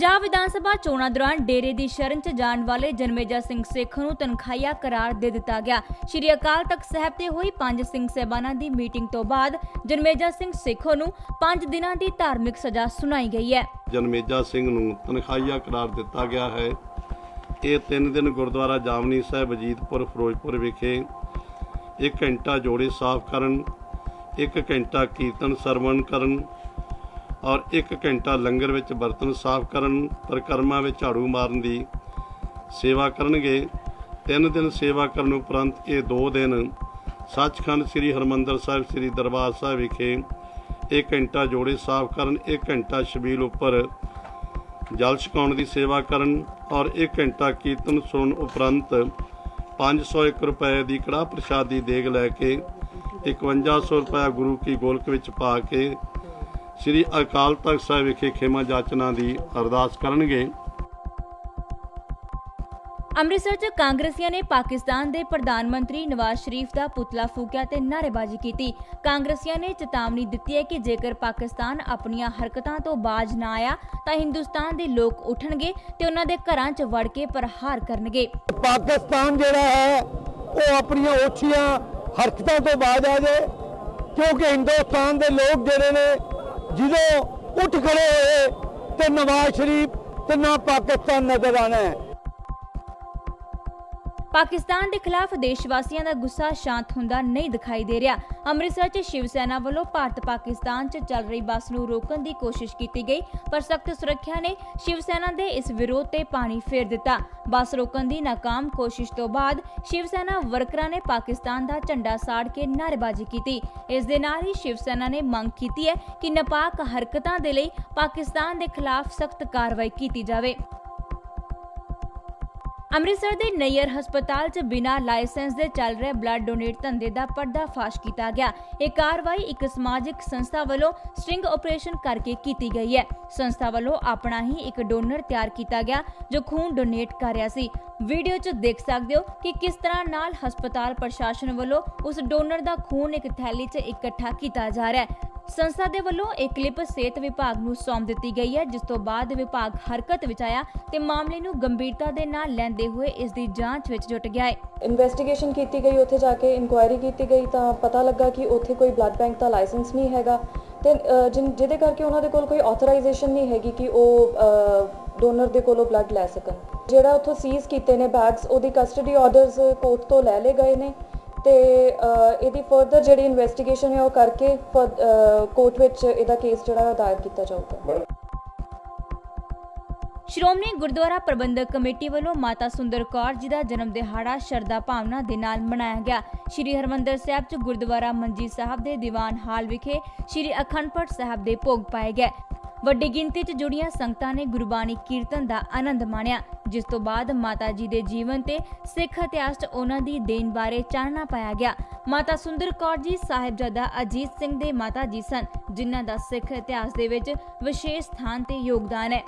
ਪੰਜਾਬ ਵਿਧਾਨ ਸਭਾ ਚੋਣਾਂ ਦੌਰਾਨ ਡੇਰੇ ਦੀ ਸ਼ਰਨ 'ਚ ਜਾਣ ਵਾਲੇ ਜਨਮੇਜਾ ਸਿੰਘ ਸੇਖ ਨੂੰ ਤਨਖਾਹਿਆ ਕਰਾਰ ਦੇ ਦਿੱਤਾ ਗਿਆ। ਸ਼੍ਰੀ ਅਕਾਲ ਤਖਤ ਸਾਹਿਬ ਤੇ ਹੋਈ ਪੰਜ ਸਿੰਘ ਸਹਿਬਾਨਾਂ ਦੀ ਮੀਟਿੰਗ ਤੋਂ ਬਾਅਦ ਜਨਮੇਜਾ ਸਿੰਘ ਸੇਖੋਂ ਨੂੰ 5 ਦਿਨਾਂ ਦੀ ਧਾਰਮਿਕ ਸਜ਼ਾ ਸੁਣਾਈ ਗਈ ਹੈ। ਜਨਮੇਜਾ ਸਿੰਘ ਨੂੰ ਤਨਖਾਹੀਆ ਕਰਾਰ ਦਿੱਤਾ ਗਿਆ ਹੈ। ਇਹ 3 ਦਿਨ ਗੁਰਦੁਆਰਾ ਜਾਮਨੀ ਸਾਹਿਬ ਅਜੀਤਪੁਰ, ਫਿਰੋਜ਼ਪੁਰ ਵਿਖੇ 1 ਘੰਟਾ ਜੋੜੇ ਸਾਫ਼ ਕਰਨ 1 ਘੰਟਾ ਕੀਰਤਨ ਸਰਵਣ ਕਰਨ ਔਰ 1 ਘੰਟਾ ਲੰਗਰ ਵਿੱਚ ਬਰਤਨ ਸਾਫ਼ ਕਰਨ, ਪਰਿਕਰਮਾ ਵਿੱਚ ਝਾੜੂ ਮਾਰਨ ਦੀ ਸੇਵਾ ਕਰਨਗੇ। 3 ਦਿਨ ਸੇਵਾ ਕਰਨ ਉਪਰੰਤ ਇਹ 2 ਦਿਨ ਸੱਚਖੰਡ ਸ੍ਰੀ ਹਰਮੰਦਰ ਸਾਹਿਬ, ਸ੍ਰੀ ਦਰਬਾਰ ਸਾਹਿਬ ਵਿਖੇ 1 ਘੰਟਾ ਜੋੜੇ ਸਾਫ਼ ਕਰਨ 1 ਘੰਟਾ ਸ਼ਬੀਲ ਉੱਪਰ ਜਲ ਛਕਾਉਣ ਦੀ ਸੇਵਾ ਕਰਨ ਔਰ 1 ਘੰਟਾ ਕੀਰਤਨ ਸੁਣਨ ਉਪਰੰਤ 501 ਰੁਪਏ ਦੀ ਕੜਾ ਪ੍ਰਸ਼ਾਦੀ ਦੇਗ ਲੈ ਕੇ 5100 ਰੁਪਏ ਗੁਰੂ ਕੀ ਗੋਲਕ ਵਿੱਚ ਪਾ ਕੇ ਸ੍ਰੀ ਅਕਾਲ ਤਖਤ ਸਾਹਿਬ ਵਿਖੇ ਖੇਮਾ ਜਾਚਨਾ ਦੀ ਅਰਦਾਸ ਕਰਨਗੇ। ਅੰਮ੍ਰਿਤਸਰ 'ਚ ਕਾਂਗਰਸੀਆਂ ਨੇ ਪਾਕਿਸਤਾਨ ਦੇ ਪ੍ਰਧਾਨ ਮੰਤਰੀ ਨਵਾਜ਼ ਸ਼ਰੀਫ ਦਾ ਪੁਤਲਾ ਫੂਕਿਆ ਤੇ ਨਾਅਰੇਬਾਜ਼ੀ ਕੀਤੀ। ਕਾਂਗਰਸੀਆਂ ਨੇ ਚੇਤਾਵਨੀ ਦਿੱਤੀ ਹੈ ਕਿ ਜੇਕਰ ਪਾਕਿਸਤਾਨ ਆਪਣੀਆਂ ਹਰਕਤਾਂ ਤੋਂ ਬਾਜ ਨਾ ਆਇਆ ਤਾਂ ਹਿੰਦੁਸਤਾਨ ਦੇ ਲੋਕ ਉੱਠਣਗੇ ਤੇ ਉਹਨਾਂ ਦੇ ਘਰਾਂ 'ਚ ਵੜ ਕੇ ਪ੍ਰਹਾਰ ਕਰਨਗੇ। ਪਾਕਿਸਤਾਨ ਜਿਹੜਾ ਹੈ ਉਹ ਆਪਣੀਆਂ ਓਛੀਆਂ ਹਰਕਤਾਂ ਤੋਂ ਬਾਜ ਆ ਜਾਏ ਕਿਉਂਕਿ ਹਿੰਦੁਸਤਾਨ ਦੇ ਲੋਕ ਜਿਹੜੇ ਨੇ ਜਦੋਂ ਉੱਠ ਖੜੇ ਹੋਏ ਤੇ ਨਵਾਜ਼ ਸ਼ਰੀਫ ਤੇ ਨਾ ਪਾਕਿਸਤਾਨ ਨਜ਼ਰ ਆਣਾ ਪਾਕਿਸਤਾਨ ਦੇ ਖਿਲਾਫ ਦੇਸ਼ ਵਾਸੀਆਂ ਦਾ ਗੁੱਸਾ ਸ਼ਾਂਤ ਹੁੰਦਾ ਨਹੀਂ ਦਿਖਾਈ ਦੇ ਰਿਹਾ। ਅੰਮ੍ਰਿਤਸਰ 'ਚ ਸ਼ਿਵ ਸੈਨਾ ਵੱਲੋਂ ਭਾਰਤ ਪਾਕਿਸਤਾਨ 'ਚ ਚੱਲ ਰਹੀ ਬੱਸ ਨੂੰ ਰੋਕਣ ਦੀ ਕੋਸ਼ਿਸ਼ ਕੀਤੀ ਗਈ, ਪਰ ਸਖਤ ਸੁਰੱਖਿਆ ਨੇ ਸ਼ਿਵ ਸੈਨਾ ਦੇ ਇਸ ਵਿਰੋਧ ਤੇ ਪਾਣੀ ਫੇਰ ਦਿੱਤਾ। ਬੱਸ ਰੋਕਣ ਦੀ ਨਾਕਾਮ ਕੋਸ਼ਿਸ਼ ਤੋਂ ਬਾਅਦ ਸ਼ਿਵ ਸੈਨਾ ਵਰਕਰਾਂ ਨੇ ਪਾਕਿਸਤਾਨ ਦਾ ਝੰਡਾ ਸਾੜ ਕੇ ਨਾਅਰੇਬਾਜ਼ੀ ਕੀਤੀ। ਇਸ ਦੇ ਨਾਲ ਹੀ ਸ਼ਿਵ ਸੈਨਾ ਨੇ ਮੰਗ ਕੀਤੀ ਹੈ ਕਿ ਨਪਾਕ ਹਰਕਤਾਂ ਦੇ ਲਈ ਪਾਕਿਸਤਾਨ ਦੇ ਖਿਲਾਫ ਸਖਤ ਕਾਰਵਾਈ ਕੀਤੀ ਜਾਵੇ। ਅੰਮ੍ਰਿਤਸਰ ਦੇ ਨਈਅਰ ਹਸਪਤਾਲ 'ਚ ਬਿਨਾਂ ਲਾਇਸੈਂਸ ਦੇ ਚੱਲ ਰਹੇ ਬਲੱਡ ਡੋਨੇਟ ਧੰਦੇ ਦਾ ਪਰਦਾਫਾਸ਼ ਕੀਤਾ ਗਿਆ। ਇਹ ਕਾਰਵਾਈ ਇੱਕ ਸਮਾਜਿਕ ਸੰਸਥਾ ਵੱਲੋਂ ਸਟ੍ਰਿੰਗ ਆਪਰੇਸ਼ਨ ਕਰਕੇ ਕੀਤੀ ਗਈ ਹੈ। ਸੰਸਥਾ ਵੱਲੋਂ ਆਪਣਾ ਹੀ ਇੱਕ ਡੋਨਰ ਤਿਆਰ ਕੀਤਾ ਗਿਆ, ਜੋ ਖੂਨ ਡੋਨੇਟ ਕਰ ਰਿਹਾ ਸੀ। ਵੀਡੀਓ 'ਚ ਦੇਖ ਸਕਦੇ ਹੋ ਕਿ ਕਿਸ ਤਰ੍ਹਾਂ ਨਾਲ ਹਸਪਤਾਲ ਪ੍ਰਸ਼ਾਸਨ ਵੱਲੋਂ ਉਸ ਡੋਨਰ ਦਾ ਖੂਨ ਇੱਕ ਥੈਲੀ 'ਚ ਇਕੱਠਾ ਕੀਤਾ ਜਾ ਰਿਹਾ ਹੈ। ਸੰਸਥਾ ਦੇ ਵੱਲੋਂ ਇਹ ਕਲਿੱਪ ਸਿਹਤ ਵਿਭਾਗ ਨੂੰ ਸੌਂਪ ਦਿੱਤੀ ਗਈ ਹੈ, ਜਿਸ ਤੋਂ ਬਾਅਦ ਵਿਭਾਗ ਹਰਕਤ ਵਿੱਚ ਆਇਆ ਤੇ ਮਾਮਲੇ ਨੂੰ ਗੰਭੀਰਤਾ ਦੇ ਨਾਲ ਲੈਂਦੇ ਹੋਏ ਇਸ ਦੀ ਜਾਂਚ ਵਿੱਚ ਜੁਟ ਗਿਆ ਹੈ। ਇਨਵੈਸਟੀਗੇਸ਼ਨ ਕੀਤੀ ਗਈ, ਉੱਥੇ ਜਾ ਕੇ ਇਨਕੁਆਇਰੀ ਕੀਤੀ ਗਈ ਤਾਂ ਪਤਾ ਲੱਗਾ ਕਿ ਉੱਥੇ ਕੋਈ ਬਲੱਡ ਬੈਂਕ ਦਾ ਲਾਇਸੈਂਸ ਨਹੀਂ ਹੈਗਾ ਤੇ ਜਿਨ- ਜਿਹਦੇ ਕਰਕੇ ਉਹਨਾਂ ਦੇ ਕੋਲ ਕੋਈ ਆਥੋਰਾਈਜੇਸ਼ਨ ਨਹੀਂ ਹੈਗੀ ਕਿ ਉਹ ਡੋਨਰ ਦੇ ਕੋਲੋਂ ਬਲੱਡ ਲੈ ਸਕਣ। ਜਿਹੜਾ ਉੱਥੋਂ ਸੀਜ਼ ਕੀਤੇ ਨੇ ਬੈਗਸ ਉਹਦੀ ਕਸਟਡੀ ਆਰਡਰਸ ਕੋਰਟ ਤੋਂ ਲੈ ਲਏ ਗਏ ਨੇ। ਤੇ ਇਹਦੀ ਫਰਦਰ ਜਿਹੜੀ ਇਨਵੈਸਟੀਗੇਸ਼ਨ ਹੈ ਉਹ ਕਰਕੇ ਕੋਰਟ ਵਿੱਚ ਇਹਦਾ ਕੇਸ ਜਿਹੜਾ ਹੈ ਦਾਇਰ ਕੀਤਾ ਜਾਊਗਾ। ਸ਼੍ਰੋਮਣੀ ਗੁਰਦੁਆਰਾ ਪ੍ਰਬੰਧਕ ਕਮੇਟੀ ਵੱਲੋਂ ਮਾਤਾ ਸੁੰਦਰ ਕੌਰ ਜੀ ਦਾ ਜਨਮ ਦਿਹਾੜਾ ਸ਼ਰਧਾ ਭਾਵਨਾ ਦੇ ਨਾਲ ਮਨਾਇਆ ਗਿਆ। ਸ਼੍ਰੀ ਹਰਮੰਦਰ ਸਾਹਿਬ 'ਚ ਗੁਰਦੁਆਰਾ ਮੰਜੀ ਸਾਹਿਬ ਦੇ ਦੀਵਾਨ ਹਾਲ ਵਿਖੇ ਸ਼੍ਰੀ ਅਖੰਡ ਸਾਹਿਬ ਦੇ ਭੋਗ ਪਾਏ ਗਏ। ਵੱਡੀ ਗਿਣਤੀ 'ਚ ਜੁੜੀਆਂ ਸੰਗਤਾਂ ਨੇ ਗੁਰਬਾਣੀ ਕੀਰਤਨ ਦਾ ਆਨੰਦ ਮਾਣਿਆ। ਜਿਸ ਤੋਂ ਬਾਅਦ ਮਾਤਾ ਜੀ ਦੇ ਜੀਵਨ ਤੇ ਸਿੱਖ ਇਤਿਹਾਸ 'ਚ ਉਹਨਾਂ ਦੀ ਦੇਣ ਬਾਰੇ ਚਾਨਣਾ ਪਾਇਆ ਗਿਆ। ਮਾਤਾ ਸੁੰਦਰ ਕੌਰ ਜੀ, ਸਾਹਿਬਜ਼ਾਦਾ ਅਜੀਤ ਸਿੰਘ ਦੇ ਮਾਤਾ ਜੀ ਸਨ, ਜਿਨ੍ਹਾਂ ਦਾ ਸਿੱਖ ਇਤਿਹਾਸ ਦੇ ਵਿੱਚ ਵਿਸ਼ੇਸ਼ ਸਥਾਨ ਤੇ ਯੋਗਦਾਨ ਹੈ।